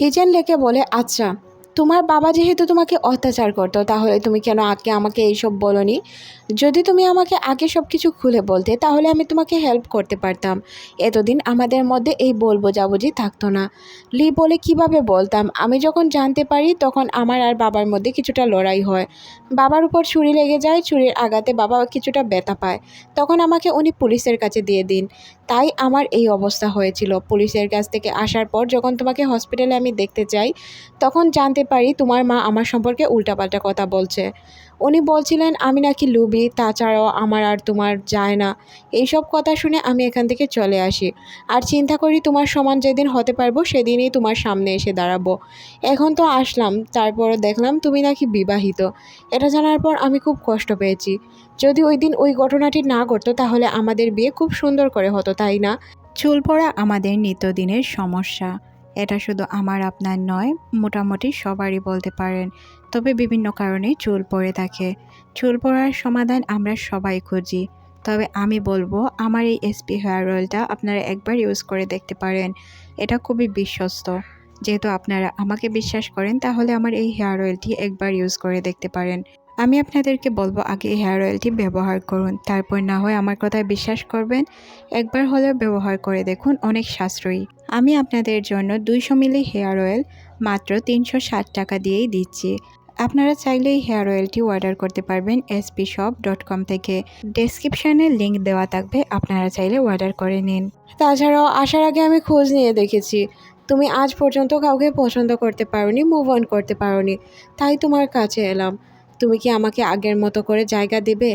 হিজেন লেকে বলে আচ্ছা তোমার বাবা যেহেতু তোমাকে অত্যাচার করতো, তাহলে তুমি কেন আগে আমাকে এইসব বলনি? যদি তুমি আমাকে আগে সব কিছু খুলে বলতে, তাহলে আমি তোমাকে হেল্প করতে পারতাম। এতদিন আমাদের মধ্যে এই বল বোঝাবুঝি থাকতো না। লি বলে, কীভাবে বলতাম? আমি যখন জানতে পারি, তখন আমার আর বাবার মধ্যে কিছুটা লড়াই হয়। বাবার উপর ছুরি লেগে যায়, ছুরির আঘাতে বাবা কিছুটা ব্যথা পায়। তখন আমাকে উনি পুলিশের কাছে দিয়ে দিন। তাই আমার এই অবস্থা হয়েছিল। পুলিশের কাছ থেকে আসার পর যখন তোমাকে হসপিটালে আমি দেখতে যাই তখন জানতে পারি তোমার মা আমার সম্পর্কে উল্টাপাল্টা কথা বলছে। উনি বলছিলেন, আমি নাকি লুবি, তাছাড়াও আমার আর তোমার যায় না। এইসব কথা শুনে আমি এখান থেকে চলে আসি। আর চিন্তা করি তোমার সমান যেদিন হতে পারব, সেদিনই তোমার সামনে এসে দাঁড়াবো। এখন তো আসলাম তারপরে দেখলাম তুমি নাকি বিবাহিত। এটা জানার পর আমি খুব কষ্ট পেয়েছি। যদি ওই দিন ওই ঘটনাটি না ঘটতো, তাহলে আমাদের বিয়ে খুব সুন্দর করে হতো, তাই না? চুল পড়া আমাদের নিত্যদিনের সমস্যা। এটা শুধু আমার, আপনার নয়, মোটামুটি সবারই বলতে পারেন। তবে বিভিন্ন কারণে চুল পড়ে থাকে। চুল পড়ার সমাধান আমরা সবাই খুঁজি। তবে আমি বলব, আমার এই এসপি হেয়ার অয়েলটা আপনারা একবার ইউজ করে দেখতে পারেন। এটা খুবই বিশ্বস্ত। যেহেতু আপনারা আমাকে বিশ্বাস করেন, তাহলে আমার এই হেয়ার অয়েলটি একবার ইউজ করে দেখতে পারেন। আমি আপনাদেরকে বলব, আগে হেয়ার অয়েলটি ব্যবহার করুন। তারপর না হয় আমার কথায় বিশ্বাস করবেন। একবার হলেও ব্যবহার করে দেখুন, অনেক সাশ্রয়ী। আমি আপনাদের জন্য দুইশো মিলি হেয়ার অয়েল মাত্র তিনশো ষাট টাকা দিয়েই দিচ্ছি। আপনারা চাইলে এই হেয়ার অয়েলটি অর্ডার করতে পারবেন এসপি শপ ডট কম থেকে। ডেসক্রিপশানে লিঙ্ক দেওয়া থাকবে, আপনারা চাইলে অর্ডার করে নিন। তাছাড়াও, আসার আগে আমি খোঁজ নিয়ে দেখেছি। তুমি আজ পর্যন্ত কাউকে পছন্দ করতে পারোনি মুভ অন করতে পারোনি। তাই তোমার কাছে এলাম। তুমি কি আমাকে আগের মতো করে জায়গা দেবে?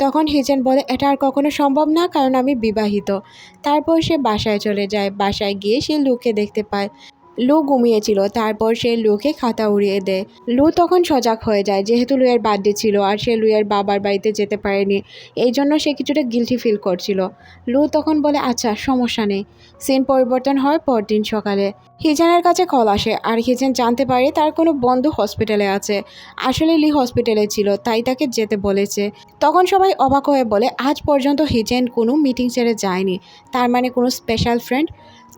তখন হিজেন বলে, এটা আর কখনো সম্ভব না, কারণ আমি বিবাহিত। তারপর সে বাসায় চলে যায়। বাসায় গিয়ে সে লুকে দেখতে পায়। লু ঘুমিয়েছিল, তারপর সে লুকে খাতা উড়িয়ে দেয়। লু তখন সজাগ হয়ে যায়, যেহেতু লুয়ের বার্থডে ছিল আর সে লুয়ের বাবার বাড়িতে যেতে পারেনি, এই জন্য সে কিছুটা গিলটি ফিল করছিল। লু তখন বলে আচ্ছা সমস্যা নেই। সিন পরিবর্তন হয় পরদিন সকালে হিজেনের কাছে কল আসে, আর হিজেন জানতে পারে তার কোনো বন্ধু হসপিটালে আছে। আসলে লি হসপিটালে ছিল, তাই তাকে যেতে বলেছে। তখন সবাই অবাক হয়ে বলে, আজ পর্যন্ত হিজেন কোনো মিটিং ছেড়ে যায়নি, তার মানে কোনো স্পেশাল ফ্রেন্ড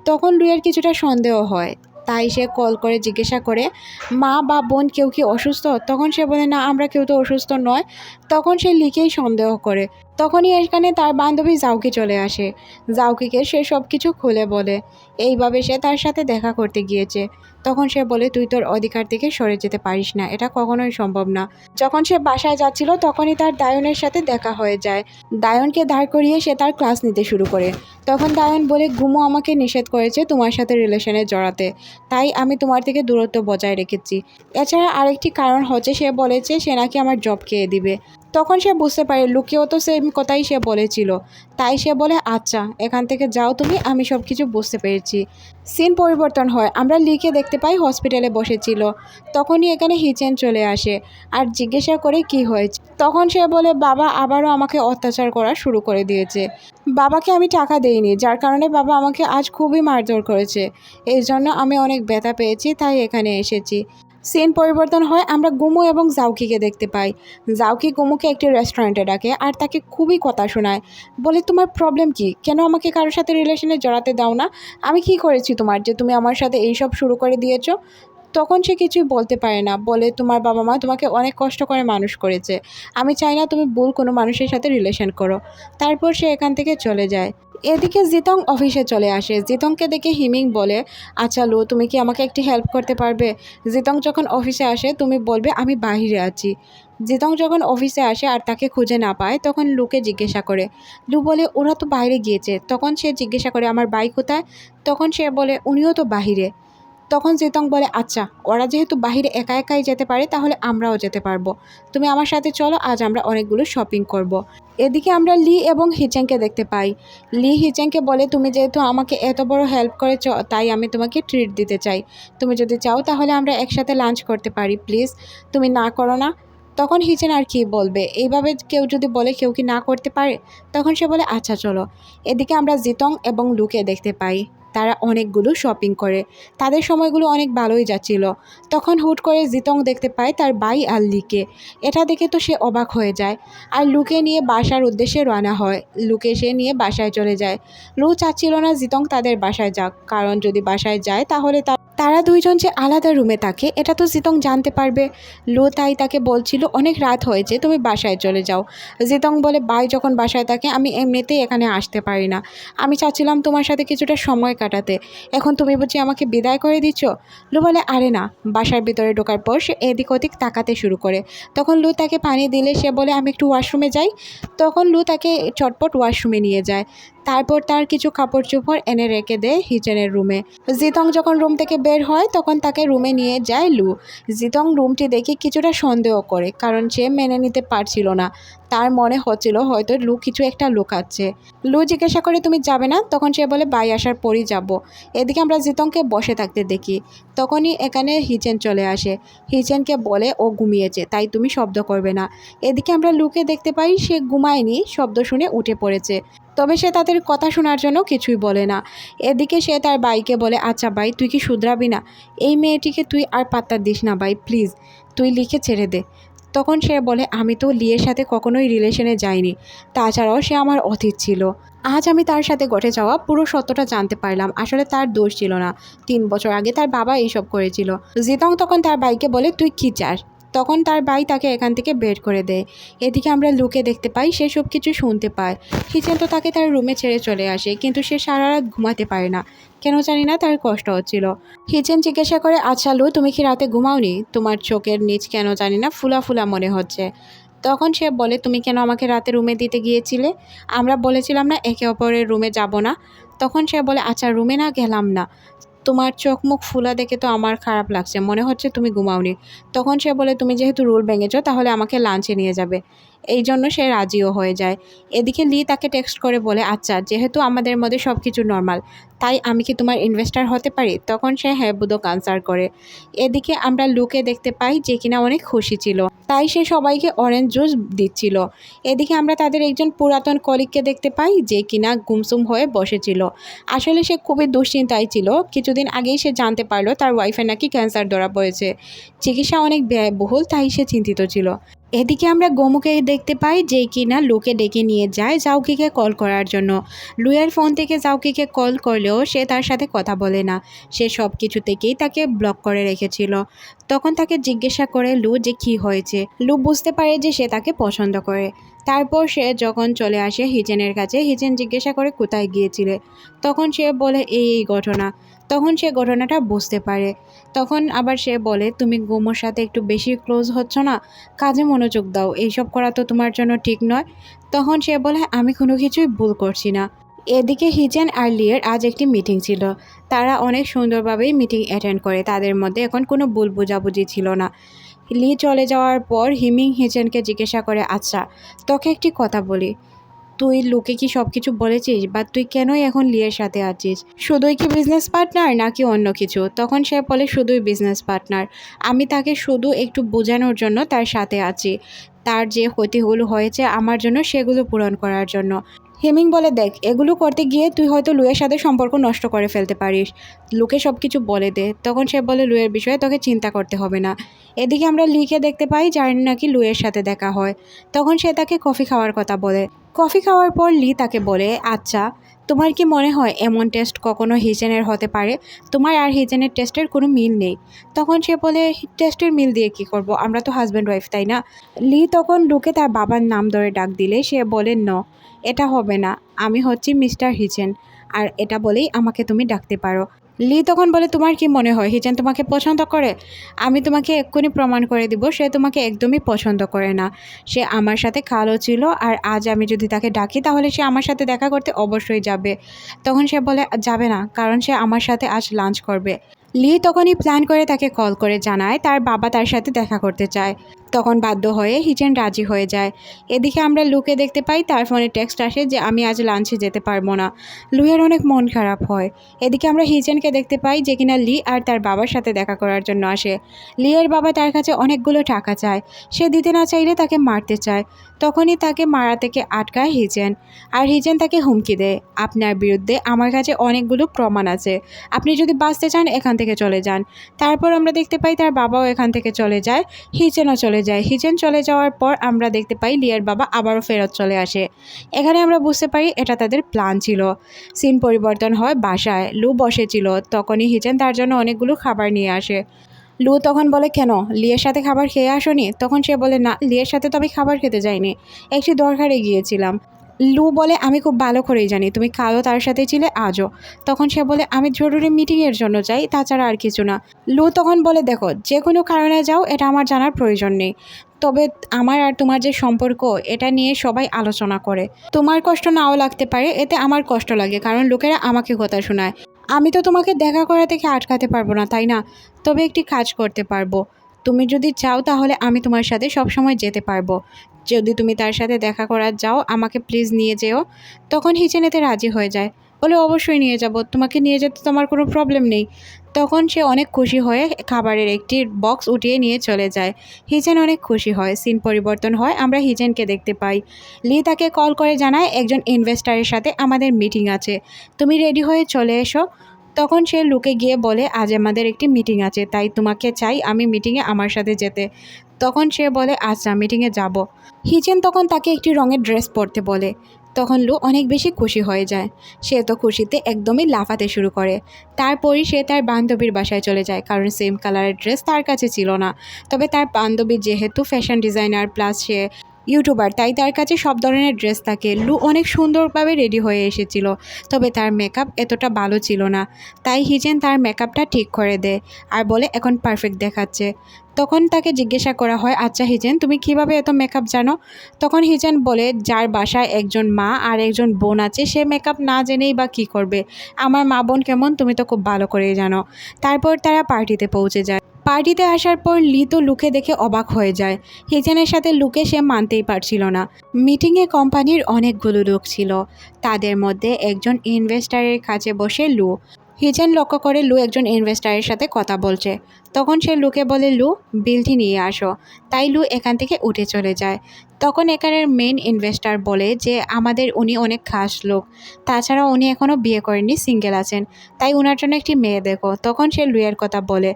তখন লুয়ের কিছুটা সন্দেহ হয়। তাই সে কল করে জিজ্ঞাসা করে, মা বা বোন কেউ কি অসুস্থ? তখন সে বলে, না, আমরা কেউ তো অসুস্থ নয়। তখন সে লিখেই সন্দেহ করে। তখনই এখানে তার বান্ধবী জাউকি চলে আসে। জাউকিকে সে সব কিছু খুলে বলে। এইভাবে সে তার সাথে দেখা করতে গিয়েছে। তখন সে বলে, তুই তোর অধিকার থেকে সরে যেতে পারিস না। এটা কখনোই সম্ভব না। যখন সে বাসায় যাচ্ছিল, তখনই তার দায়নের সাথে দেখা হয়ে যায়। দায়নকে দাঁড় করিয়ে সে তার ক্লাস নিতে শুরু করে। তখন দায়ন বলে ঘুমো আমাকে নিষেধ করেছে তোমার সাথে রিলেশনে জড়াতে। তাই আমি তোমার থেকে দূরত্ব বজায় রেখেছি। এছাড়া আরেকটি কারণ হচ্ছে, সে বলেছে, সে নাকি আমার জব খেয়ে দিবে। তখন সে বুঝতে পারে লুকিয়েও তো সেম কথাই সে বলেছিল। তাই সে বলে আচ্ছা এখান থেকে যাও তুমি, আমি সব কিছু বুঝতে পেরেছি। সিন পরিবর্তন হয়। আমরা লিখে দেখতে পাই হসপিটালে বসেছিল। তখনই এখানে হিচেন চলে আসে আর জিজ্ঞাসা করে কি হয়েছে। তখন সে বলে, বাবা আবারও আমাকে অত্যাচার করা শুরু করে দিয়েছে। বাবাকে আমি টাকা দেইনি, যার কারণে বাবা আমাকে আজ খুবই মারধর করেছে। এই জন্য আমি অনেক ব্যথা পেয়েছি, তাই এখানে এসেছি। সিন পরিবর্তন হয়, আমরা গুমু এবং জাউকিকে দেখতে পাই। জাউকি গুমুকে একটি রেস্টুরেন্টে ডাকে আর তাকে খুবই কথা শোনায়। বলে, তোমার প্রবলেম কি? কেন আমাকে কারোর সাথে রিলেশনে জড়াতে দাও না? আমি কি করেছি তোমার যে তুমি আমার সাথে এইসব শুরু করে দিয়েছ? তখন সে কিছুই বলতে পারে না। বলে, তোমার বাবা মা তোমাকে অনেক কষ্ট করে মানুষ করেছে। আমি চাই না তুমি ভুল কোনো মানুষের সাথে রিলেশন করো। তারপর সে এখান থেকে চলে যায়। এদিকে জিতং অফিসে চলে আসে। জিতংকে দেখে হিমিং বলে আচ্ছা লো, তুমি কি আমাকে একটি হেল্প করতে পারবে? জিতং যখন অফিসে আসে, তুমি বলবে আমি বাহিরে আছি। জিতং যখন অফিসে আসে আর তাকে খুঁজে না পায়, তখন লুকে জিজ্ঞাসা করে, লু বলে, ওরা তো বাইরে গিয়েছে। তখন সে জিজ্ঞাসা করে, আমার বাই কোথায়? তখন সে বলে, উনিও তো বাহিরে। তখন জিতং বলে আচ্ছা ওরা যেহেতু বাহিরে একা একাই যেতে পারে, তাহলে আমরাও যেতে পারব। তুমি আমার সাথে চলো, আজ আমরা অনেকগুলো শপিং করব। এদিকে আমরা লি এবং হিচেংকে দেখতে পাই। লি হিচেংকে বলে, তুমি যেহেতু আমাকে এত বড় হেল্প করেছ, তাই আমি তোমাকে ট্রিট দিতে চাই। তুমি যদি চাও, তাহলে আমরা একসাথে লাঞ্চ করতে পারি প্লিজ তুমি না করো না। তখন হিচেন আর কি বলবে, এইভাবে কেউ যদি বলে কেউ কি না করতে পারে? তখন সে বলে আচ্ছা চলো। এদিকে আমরা জিতং এবং লুকে দেখতে পাই। তারা অনেকগুলো শপিং করে। তাদের সময়গুলো অনেক ভালোই যাচ্ছিল। তখন হুট করে জিতং দেখতে পায় তার বাই আর লিকে এটা দেখে তো সে অবাক হয়ে যায়। আর লুকে নিয়ে বাসার উদ্দেশ্যে রওনা হয়। লুকে সে নিয়ে বাসায় চলে যায়। লু চাচ্ছিল না জিতং তাদের বাসায় যাক। কারণ যদি বাসায় যায় তাহলে তা- তারা দুইজন যে আলাদা রুমে থাকে, এটা তো জিতং জানতে পারবে। লু তাই তাকে বলছিল, অনেক রাত হয়েছে, তুমি বাসায় চলে যাও। জিতং বলে, বাই, যখন বাসায় থাকে, আমি এমনিতেই এখানে আসতে পারি না। আমি চাচ্ছিলাম তোমার সাথে কিছুটা সময় কাটাতে। এখন তুমি বুঝি আমাকে বিদায় করে দিচ্ছ? লু বলে, আরে না। বাসার ভিতরে ঢোকার পর সে এদিক ওদিক তাকাতে শুরু করে। তখন লু তাকে পানি দিলে সে বলে, আমি একটু ওয়াশরুমে যাই। তখন লু তাকে চটপট ওয়াশরুমে নিয়ে যায়। তারপর তার কিছু কাপড় চোপড় এনে রেখে দেয় হিচেনের রুমে। জিতং যখন রুম থেকে বের হয়, তখন তাকে রুমে নিয়ে যায় লু। জিতং রুমটি দেখে কিছুটা সন্দেহ করে, কারণ সে মেনে নিতে পারছিল না। তার মনে হচ্ছিল হয়তো লু কিছু একটা লুকাচ্ছে। লু জিজ্ঞাসা করে, তুমি যাবে না? তখন সে বলে, বাই, আসার পরই যাব। এদিকে আমরা জিতংকে বসে থাকতে দেখি। তখনই এখানে হিচেন চলে আসে। হিচেনকে বলে, ও ঘুমিয়েছে, তাই তুমি শব্দ করবে না। এদিকে আমরা লুকে দেখতে পাই, সে ঘুমায়নি, শব্দ শুনে উঠে পড়েছে। তবে সে তাদের কথা শোনার জন্য কিছুই বলে না। এদিকে সে তার বাইকে বলে আচ্ছা ভাই তুই কি শুধরাবি না? এই মেয়েটিকে তুই আর পাত্তা দিস না ভাই প্লিজ। তুই লিখে ছেড়ে দে। তখন সে বলে, আমি তো লিয়ের সাথে কখনোই রিলেশনে যাইনি। তাছাড়াও সে আমার অতীত ছিল। আজ আমি তার সাথে ঘটে যাওয়া পুরো সত্যটা জানতে পারলাম। আসলে তার দোষ ছিল না। তিন বছর আগে তার বাবা এইসব করেছিল। জিতং তখন তার বাইকে বলে, তুই কী চাস? তখন তার ভাই তাকে এখান থেকে বের করে দেয়। এদিকে আমরা লুকে দেখতে পাই, সে সব কিছু শুনতে পায়। হিচেন তো তাকে তার রুমে ছেড়ে চলে আসে, কিন্তু সে সারা রাত ঘুমাতে পারে না। কেন জানি না তার কষ্ট হচ্ছিল। হিচেন জিজ্ঞাসা করে আচ্ছা লু, তুমি কি রাতে ঘুমাওনি? তোমার চোখের নিচ কেন জানি না ফুলা ফুলা মনে হচ্ছে। তখন সে বলে, তুমি কেন আমাকে রাতে রুমে দিতে গিয়েছিলে? আমরা বলেছিলাম না, একে অপরের রুমে যাব না। তখন সে বলে আচ্ছা রুমে না গেলাম না। তোমার চোখ মুখ ফুলা দেখে তো আমার খারাপ লাগছে। মনে হচ্ছে তুমি ঘুমাওনি। তখন সে বলে, তুমি যেহেতু রুল ভেঙেছ, তাহলে আমাকে লাঞ্চে নিয়ে যাবে। এই জন্য সে রাজিও হয়ে যায়। এদিকে লি তাকে টেক্সট করে বলে আচ্ছা যেহেতু আমাদের মধ্যে সব কিছু নর্মাল তাই আমি কি তোমার ইনভেস্টার হতে পারি? তখন সে হ্যাঁ বুদক আনসার করে, এদিকে আমরা লুকে দেখতে পাই যে কিনা অনেক খুশি ছিল, তাই সে সবাইকে অরেঞ্জ জুস দিচ্ছিল। এদিকে আমরা তাদের একজন পুরাতন কলিগকে দেখতে পাই যে কিনা গুমসুম হয়ে বসেছিল। আসলে সে খুবই দুশ্চিন্তায় ছিল। কিছুদিন আগেই সে জানতে পারল তার ওয়াইফের নাকি ক্যান্সার ধরা পড়েছে। চিকিৎসা অনেক ব্যয়বহুল, তাই সে চিন্তিত ছিল। এদিকে আমরা গোমুকে দেখতে পাই যে কিনা লুকে ডেকে নিয়ে যায় জাউকিকে কল করার জন্য। লুয়ের ফোন থেকে জাউকিকে কল করলেও সে তার সাথে কথা বলে না। সে সব কিছু থেকেই তাকে ব্লক করে রেখেছিল। তখন তাকে জিজ্ঞাসা করে লু যে কি হয়েছে? লু বুঝতে পারে যে সে তাকে পছন্দ করে। তারপর সে যখন চলে আসে হিজেনের কাছে, হিজেন জিজ্ঞাসা করে কোথায় গিয়েছিলে? তখন সে বলে, এই এই ঘটনা। তখন সে ঘটনাটা বুঝতে পারে। তখন আবার সে বলে, তুমি গোমোর সাথে একটু বেশি ক্লোজ হচ্ছ না? কাজে মনোযোগ দাও, এইসব করা তো তোমার জন্য ঠিক নয়। তখন সে বলে, আমি কোনো কিছুই ভুল করছি না। এদিকে হিচেন আর লিয়ের আজ একটি মিটিং ছিল। তারা অনেক সুন্দরভাবেই মিটিং অ্যাটেন্ড করে, তাদের মধ্যে এখন কোনো ভুল বোঝাবুঝি ছিল না। লি চলে যাওয়ার পর হিমিং হিচেনকে জিজ্ঞাসা করে আচ্ছা তোকে একটি কথা বলি। তুই লোকে কি সব কিছু বলেছিস? বা তুই কেনই এখন লিয়ের সাথে আছিস? শুধুই কি বিজনেস পার্টনার নাকি অন্য কিছু? তখন সে বলে, শুধুই বিজনেস পার্টনার আমি তাকে শুধু একটু বোঝানোর জন্য তার সাথে আছি। তার যে ক্ষতিগুলো হয়েছে আমার জন্য সেগুলো পূরণ করার জন্য। হেমিং বলে, দেখ, এগুলো করতে গিয়ে তুই হয়তো লুয়ের সাথে সম্পর্ক নষ্ট করে ফেলতে পারিস। লুকে সব কিছু বলে দে। তখন সে বলে, লুয়ের বিষয়ে তোকে চিন্তা করতে হবে না। এদিকে আমরা লিখে দেখতে পাই যার নাকি লুয়ের সাথে দেখা হয়। তখন সে তাকে কফি খাওয়ার কথা বলে। কফি খাওয়ার পর লি তাকে বলে আচ্ছা তোমার কি মনে হয় এমন টেস্ট কখনো হিজেনের হতে পারে? তোমার আর হিজেনের টেস্টের কোনো মিল নেই। তখন সে বলে, টেস্টের মিল দিয়ে কি করব? আমরা তো হাজব্যান্ড ওয়াইফ তাই না? লি তখন লুকে তার বাবার নাম ধরে ডাক দিলে। সে বলে, ন, এটা হবে না। আমি হচ্ছি মিস্টার হিচেন আর এটা বলেই আমাকে তুমি ডাকতে পারো। লি তখন বলে, তোমার কি মনে হয়, হিচেন তোমাকে পছন্দ করে? আমি তোমাকে এক্ষুনি প্রমাণ করে দিব, সে তোমাকে একদমই পছন্দ করে না। সে আমার সাথে কালো ছিল আর আজ আমি যদি তাকে ডাকি, তাহলে সে আমার সাথে দেখা করতে অবশ্যই যাবে। তখন সে বলে, যাবে না, কারণ সে আমার সাথে আজ লাঞ্চ করবে। লি তখনই প্ল্যান করে তাকে কল করে জানায়, তার বাবা তার সাথে দেখা করতে চায়। তখন বাধ্য হয়ে হিচেন রাজি হয়ে যায়। এদিকে আমরা লুকে দেখতে পাই, তার ফোনে টেক্সট আসে যে, আমি আজ লাঞ্চে যেতে পারব না। লুয়ের অনেক মন খারাপ হয়। এদিকে আমরা হিচেনকে দেখতে পাই যে, কিনা লি আর তার বাবার সাথে দেখা করার জন্য আসে। লিয়ের বাবা তার কাছে অনেকগুলো টাকা চায়। সে দিতে না চাইলে তাকে মারতে চায়। তখনই তাকে মারা থেকে আটকায় হিচেন আর হিচেন তাকে হুমকি দেয়। আপনার বিরুদ্ধে আমার কাছে অনেকগুলো প্রমাণ আছে। আপনি যদি বাঁচতে চান, এখান থেকে চলে যান। তারপর আমরা দেখতে পাই তার বাবাও এখান থেকে চলে যায় হিচেনও চলে চলে যায়। হিজেন চলে যাওয়ার পর আমরা দেখতে পাই লিয়ার বাবা আবারও ফেরত চলে আসে। এখানে আমরা বুঝতে পারি এটা তাদের প্ল্যান ছিল। সিন পরিবর্তন হয় বাসায়। লু বসেছিল। তখনই হিজেন তার জন্য অনেকগুলো খাবার নিয়ে আসে। লু তখন বলে, কেন? লিয়ের সাথে খাবার খেয়ে আসনি? তখন সে বলে, না, লিয়ের সাথে তো আমি খাবার খেতে যাইনি। একটি দরকারে গিয়েছিলাম। লু বলে, আমি খুব ভালো করেই জানি, তুমি কালও তার সাথে ছিলে, আজও। তখন সে বলে, আমি জরুরি মিটিংয়ের জন্য যাই, তাছাড়া আর কিছু না। লু তখন বলে, দেখো, যে কোনো কারণে যাও, এটা আমার জানার প্রয়োজন নেই। তবে আমার আর তোমার যে সম্পর্ক, এটা নিয়ে সবাই আলোচনা করে। তোমার কষ্ট নাও লাগতে পারে, এতে আমার কষ্ট লাগে, কারণ লোকেরা আমাকে কথা শোনায়। আমি তো তোমাকে দেখা করা থেকে আটকাতে পারব না, তাই না? তবে একটি কাজ করতে পারব। তুমি যদি চাও তাহলে আমি তোমার সাথে সবসময় যেতে পারব। যদি তুমি তার সাথে দেখা করার যাও, আমাকে প্লিজ নিয়ে যেও। তখন হিচেনেতে রাজি হয়ে যায়। বলে, অবশ্যই নিয়ে যাব। তোমাকে নিয়ে যেতে তোমার কোনো প্রবলেম নেই। তখন সে অনেক খুশি হয়ে খাবারের একটি বক্স উঠিয়ে নিয়ে চলে যায়। হিজেন অনেক খুশি হয়, সিন পরিবর্তন হয়, আমরা হিজেনকে দেখতে পাই। লি তাকে কল করে জানায়, একজন ইনভেস্টারের সাথে আমাদের মিটিং আছে। তুমি রেডি হয়ে চলে এসো। তখন সে লুকে গিয়ে বলে, আজ আমাদের একটি মিটিং আছে, তাই তোমাকে চাই আমি মিটিংয়ে আমার সাথে যেতে। তখন সে বলে আচ্ছা মিটিংয়ে যাব। হিজেন তখন তাকে একটি রঙের ড্রেস পরতে বলে। তখন লু অনেক বেশি খুশি হয়ে যায়। সে তো খুশিতে একদমই লাফাতে শুরু করে। তারপরই সে তার বান্ধবীর বাসায় চলে যায়, কারণ সেম কালারের ড্রেস তার কাছে ছিল না। তবে তার বান্ধবী যেহেতু ফ্যাশন ডিজাইনার প্লাস সে ইউটিউবার, তাই তার কাছে সব ধরনের ড্রেস থাকে। লু অনেক সুন্দরভাবে রেডি হয়ে এসেছিল, তবে তার মেকআপ এতটা ভালো ছিল না। তাই হিজেন তার মেকআপটা ঠিক করে দেয় আর বলে, এখন পারফেক্ট দেখাচ্ছে। তখন তাকে জিজ্ঞাসা করা হয় আচ্ছা হিজেন, তুমি কীভাবে এত মেকআপ জানো? তখন হিজেন বলে, যার বাসায় একজন মা আর একজন বোন আছে, সে মেকআপ না জেনেই বা কী করবে? আমার মা বোন কেমন, তুমি তো খুব ভালো করেই জানো। তারপর তারা পার্টিতে পৌঁছে যায়। পার্টিতে আসার পর লি তো লুকে দেখে অবাক হয়ে যায়। হিজেনের সাথে লুকে সে মানতেই পারছিল না। মিটিংয়ে কোম্পানির অনেকগুলো লোক ছিল। তাদের মধ্যে একজন ইনভেস্টারের কাছে বসে লু। হিজেন লক্ষ্য করে লু একজন ইনভেস্টারের সাথে কথা বলছে। তখন সে লুকে বলে, লু, বিলটি নিয়ে আসো। তাই লু এখান থেকে উঠে চলে যায়। তখন এখানের মেন ইনভেস্টার বলে যে, আমাদের উনি অনেক খাস লোক। তাছাড়া উনি এখনও বিয়ে করেননি, সিঙ্গেল আছেন। তাই ওনার জন্য একটি মেয়ে দেখো। তখন সে লুয়ের কথা বলে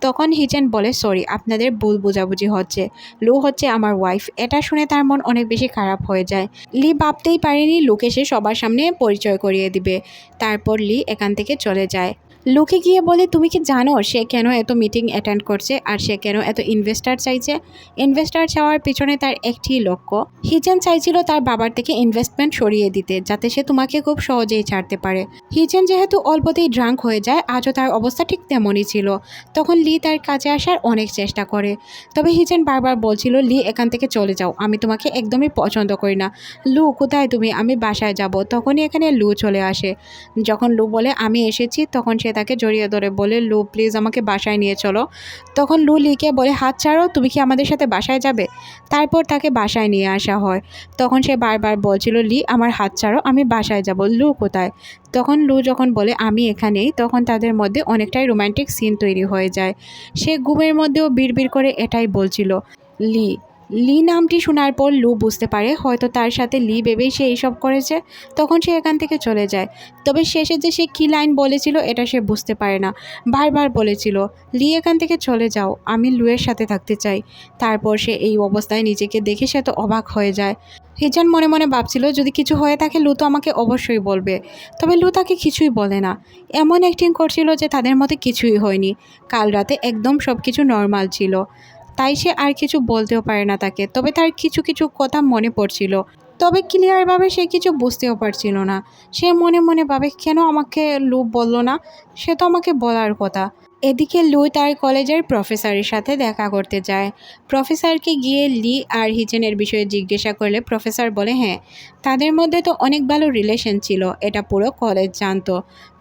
তখন হিজেন বলে, সরি, আপনাদের ভুল বোঝাবুঝি হচ্ছে। লু হচ্ছে আমার ওয়াইফ এটা শুনে তার মন অনেক বেশি খারাপ হয়ে যায়। লি ভাবতেই পারেনি, লুকে সে সবার সামনে পরিচয় করিয়ে দিবে। তারপর লি এখান থেকে চলে যায়। লুকে গিয়ে বলে, তুমি কি জানো সে কেন এত মিটিং অ্যাটেন্ড করছে আর সে কেন এত ইনভেস্টার চাইছে? ইনভেস্টার চাওয়ার পিছনে তার একটি লক্ষ্য হিজেন চাইছিল তার বাবার থেকে ইনভেস্টমেন্ট সরিয়ে দিতে যাতে সে তোমাকে খুব সহজেই ছাড়তে পারে। হিজেন যেহেতু অল্পতেই ড্রাঙ্ক হয়ে যায়, আজও তার অবস্থা ঠিক তেমনই ছিল। তখন লি তার কাছে আসার অনেক চেষ্টা করে। তবে হিজেন বারবার বলছিল লি এখান থেকে চলে যাও, আমি তোমাকে একদমই পছন্দ করি না। লু কোথায় তুমি? আমি বাসায় যাব। তখনই এখানে লু চলে আসে। যখন লু বলে, আমি এসেছি, তখন সে তাকে জড়িয়ে ধরে, বলে, লু প্লিজ আমাকে বাসায় নিয়ে চলো। তখন লু লিকে বলে, হাত ছাড়ো, তুমি কি আমাদের সাথে বাসায় যাবে? তারপর তাকে বাসায় নিয়ে আসা হয়। তখন সে বারবার বলছিল, লি, আমার হাত ছাড়ো, আমি বাসায় যাব। লু কোথায়? তখন লু যখন বলে, আমি এখানেই, তখন তাদের মধ্যে অনেকটাই রোমান্টিক সিন তৈরি হয়ে যায়। সে ঘুমের মধ্যেও বিড়বিড় করে এটাই বলছিল, লি লি নামটি শোনার পর লু বুঝতে পারে হয়তো তার সাথে লি ভেবেই সে এইসব করেছে, তখন সে এখান থেকে চলে যায়। তবে শেষে যে সে কী লাইন বলেছিল এটা সে বুঝতে পারে না। বারবার বলেছিল, লি, এখান থেকে চলে যাও, আমি লুয়ের সাথে থাকতে চাই। তারপর সে এই অবস্থায় নিজেকে দেখে সে তো অবাক হয়ে যায়। হিজান মনে মনে ভাবছিল, যদি কিছু হয়ে থাকে, লু তো আমাকে অবশ্যই বলবে। তবে লু তাকে কিছুই বলে না। এমন অ্যাক্টিং করছিল যে তাদের মধ্যে কিছুই হয়নি। কাল রাতে একদম সব কিছু নর্মাল ছিল। তাই সে আর কিছু বলতেও পারে না তাকে। তবে তার কিছু কিছু কথা মনে পড়ছিল। তবে ক্লিয়ারভাবে সে কিছু বুঝতেও পারছিল না। সে মনে মনে ভাবে, কেন আমাকে লু বলল না? সে তো আমাকে বলার কথা। এদিকে লু তার কলেজের প্রফেসরের সাথে দেখা করতে যায়। প্রফেসরকে গিয়ে লি আর হিজেনের বিষয়ে জিজ্ঞাসা করলে প্রফেসর বলে হ্যাঁ তাদের মধ্যে তো অনেক ভালো রিলেশন ছিল, এটা পুরো কলেজ জানতো।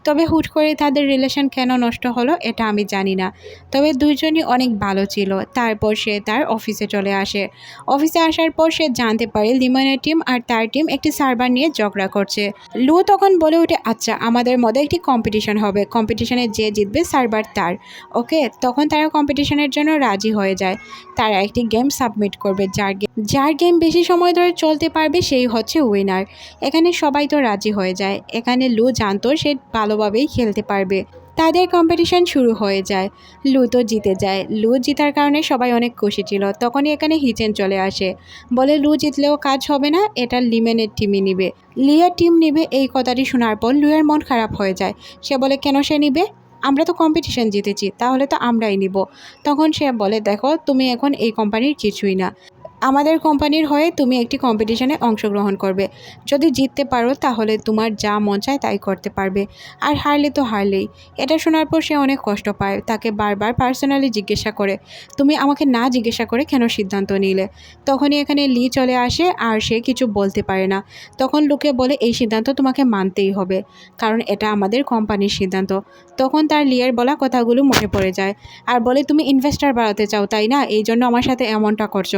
তবে হুট করে তাদের রিলেশন কেন নষ্ট হলো, এটা আমি জানি না। তবে দুইজনই অনেক ভালো ছিল, তারপর সে তার অফিসে চলে আসে। অফিসে আসার পর সে জানতে পারে লিমনের টিম আর তার টিম একটি সার্ভার নিয়ে ঝগড়া করছে। লু তখন বলে ওঠে আচ্ছা আমাদের মধ্যে একটি কম্পিটিশন হবে। কম্পিটিশনে যে জিতবে সার্ভার তার। ওকে তখন তারা কম্পিটিশনের জন্য রাজি হয়ে যায়। তারা একটি গেম সাবমিট করবে, যার যার গেম বেশি সময় ধরে চলতে পারবে সেই হচ্ছে উইনার এখানে সবাই তো রাজি হয়ে যায়। এখানে লু, জানতো সে ভালোভাবেই খেলতে পারবে। তাদের কম্পিটিশন শুরু হয়ে যায়। লু তো জিতে যায়। লু জিতার কারণে সবাই অনেক খুশি ছিল। তখনই এখানে হিচেন চলে আসে। বলে, লু জিতলেও কাজ হবে না, এটা লিমেনের টিমই নিবে। লিয়ার টিম নিবে এই কথাটি শোনার পর লুয়ের মন খারাপ হয়ে যায়। সে বলে, কেন সে নিবে? আমরা তো কম্পিটিশন জিতেছি, তাহলে তো আমরাই নিব। তখন সে বলে, দেখো, তুমি এখন এই কোম্পানির কিছুই না। আমাদের কোম্পানির হয়ে তুমি একটি কম্পিটিশনে অংশগ্রহণ করবে। যদি জিততে পারো, তাহলে তোমার যা মন চায় তাই করতে পারবে। আর হারলে তো হারলেই। এটা শোনার পর সে অনেক কষ্ট পায়। তাকে বারবার পার্সোনালি জিজ্ঞাসা করে, তুমি আমাকে না জিজ্ঞাসা করে কেন সিদ্ধান্ত নিলে? তখনই এখানে লি চলে আসে আর সে কিছু বলতে পারে না। তখন লোকে বলে, এই সিদ্ধান্ত তোমাকে মানতেই হবে, কারণ এটা আমাদের কোম্পানির সিদ্ধান্ত। তখন তার লিয়ের বলা কথাগুলো মনে পড়ে যায়। আর বলে, তুমি ইনভেস্টার বাড়াতে চাও, তাই না? এই জন্য আমার সাথে এমনটা করছ।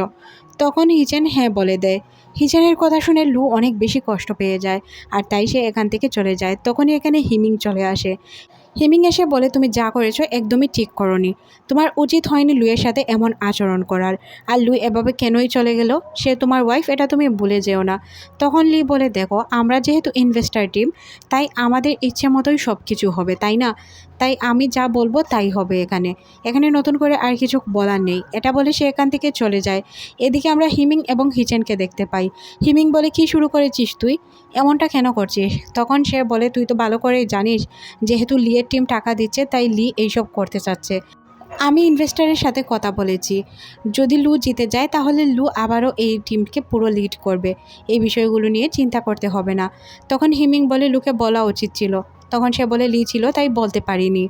তখন হিচেন হ্যাঁ বলে দেয়। হিচেনের কথা শুনে লু অনেক বেশি কষ্ট পেয়ে যায়, আর তাই সে এখান থেকে চলে যায়। তখনই এখানে হিমিং চলে আসে। হিমিং এসে বলে, তুমি যা করেছ একদমই ঠিক করনি। তোমার উচিত হয়নি লুয়ের সাথে এমন আচরণ করার। আর লু এভাবে কেনই চলে গেল? সে তোমার ওয়াইফ এটা তুমি ভুলে যেও না। তখন লি বলে, দেখো, আমরা যেহেতু ইনভেস্টার টিম তাই আমাদের ইচ্ছে মতোই সব কিছু হবে, তাই না? তাই আমি যা বলব তাই হবে এখানে। এখানে নতুন করে আর কিছু বলার নেই। এটা বলে সে এখান থেকে চলে যায়। এদিকে আমরা হিমিং এবং হিচেনকে দেখতে পাই। হিমিং বলে, কি শুরু করেছিস তুই? এমনটা কেন করছিস? তখন সে বলে, তুই তো ভালো করেই জানিস, যেহেতু লিয়ের টিম টাকা দিচ্ছে, তাই লি এইসব করতে চাচ্ছে। আমি ইনভেস্টারের সাথে কথা বলেছি। যদি লু জিতে যায়, তাহলে লু আবারও এই টিমকে পুরো লিড করবে। এই বিষয়গুলো নিয়ে চিন্তা করতে হবে না। তখন হিমিং বলে, লুকে বলা উচিত ছিল। তখন সে বলে, লি ছিল, তাই বলতে পারিনি।